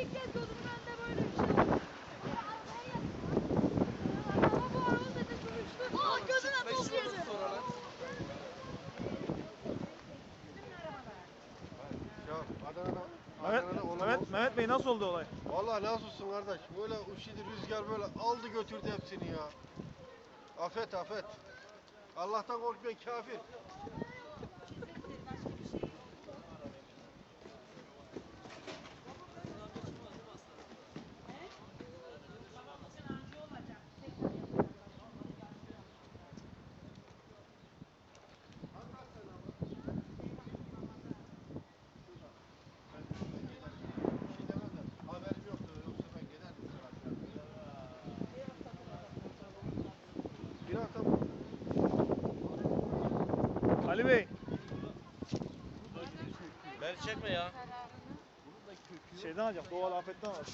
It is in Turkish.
ilk kez gözümün önünde böyle bir şey oldu. Ama bu arada da sürüştü. Aa gözüne toz girdi. Mehmet, Mehmet, Mehmet Bey nasıl oldu olay? Vallahi nasıl olsun kardeş? Böyle uşidi rüzgar böyle aldı götürdü hepsini ya. Afet afet. Allah'tan korkmayan kafir. Ali Bey. Beni çekme ya. Şeyden alacak, doğal afetten alacak.